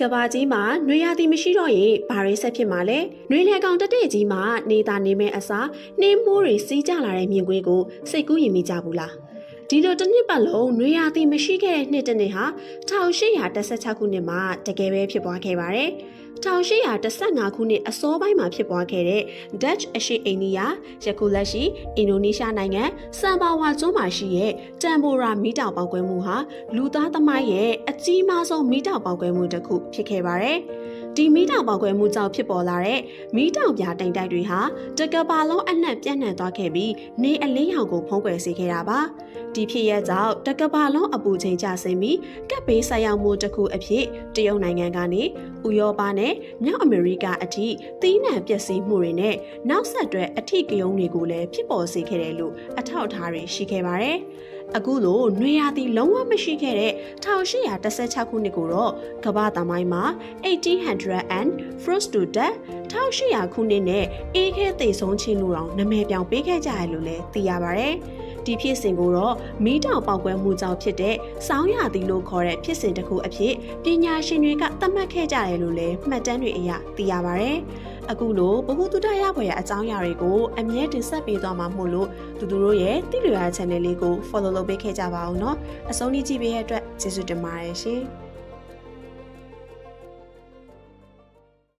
ကဘာကြီးမှာနှွေရသည်မရှိတော့ရင်ဘာတွေဆက်ဖြစ်မှာလဲနှွေလေကောင်တက်တဲ့ကြီးမှာနေတာနေမဲ့အစားနှင်းမိုးတွေစီးကြလာတဲ့မြင်ကွင်းကိုစိတ်ကူးရင်မိကြဘူးလား ဒီလိုတစ်နှစ်ပတ်လုံးနှွေရသည်မရှိခဲ့တဲ့နှစ်တစ်နှစ်ဟာ1816ခုနှစ်မှာတကယ်ပဲဖြစ်ပွားခဲ့ပါတယ်1815ခုနှစ်အစောပိုင်းမှာဖြစ်ပွားခဲ့တဲ့ Dutch အရှေ့အိန္ဒိယယခုလက်ရှိအင်ဒိုနီးရှားနိုင်ငံစမ်ဘာဝါကျွန်းမှာရှိတဲ့တမ်ဘိုရာမီတောင်ပေါက်ကွဲမှုဟာလူသားသမိုင်းရဲ့အကြီးမားဆုံးမီတောင်ပေါက်ကွဲမှုတစ်ခုဖြစ်ခဲ့ပါတယ်။ ဒီမီတောင်ပေါက်ကွဲမှုကြောင့်ဖြစ်ပေါ်လာတဲ့မီတောင်ပြတိုင်တိုက်တွေဟာတကဘာလုံးအနှံ့ပြန့်နှံ့သွားခဲ့ပြီးနေအလင်းရောင်ကိုဖုံးကွယ်စေခဲ့တာပါ။ဒီဖြစ်ရပ်ကြောင့်တကဘာလုံးအပူချိန်ကျဆင်းပြီးကပ်ဘေးဆက်ရောက်မှုတစ်ခုအဖြစ်တရုတ်နိုင်ငံကနေဥရောပနဲ့မြောက်အမေရိကအထိသီးနှံပျက်စီးမှုတွေနဲ့နောက်ဆက်တွဲအထိကယုံတွေကိုလည်းဖြစ်ပေါ်စေခဲ့တယ်လို့အထောက်အထားတွေရှိခဲ့ပါတယ်။ အခုလိုနွေရာသီလုံးဝမရှိခဲ့တဲ့1816ခုနှစ်ကိုတော့ကမ္ဘာသမိုင်းမှာ1800 and Frost to Death 1800ခုနှစ်နဲ့အေးခဲသေဆုံးခြင်းလို့တော့နာမည်ပြောင်ပေးခဲ့ကြရလို့လည်းသိရပါတယ်။ဒီဖြစ်စဉ်ကိုတော့မီးတောင်ပေါက်ကွဲမှုကြောင့်ဖြစ်တဲ့စောင်းရသည်လို့ခေါ်တဲ့ဖြစ်စဉ်တစ်ခုအဖြစ်ပညာရှင်တွေကသတ်မှတ်ခဲ့ကြတယ်လို့လည်းမှတ်တမ်းတွေအရသိရပါတယ်။ အခုလိုဘဟုတုတရဘွယ်ရအကြောင်းအရာတွေကိုအမြဲတင်ဆက်ပေးသွားမှာမို့လို့သူတို့တို့ရဲ့တိလွယ်ရ channel လေးကို follow လုပ်ပေးခဲ့ကြပါဦးเนาะအဆုံးထိကြည့်ပေးတဲ့အတွက်ကျေးဇူးတင်ပါတယ်ရှင်။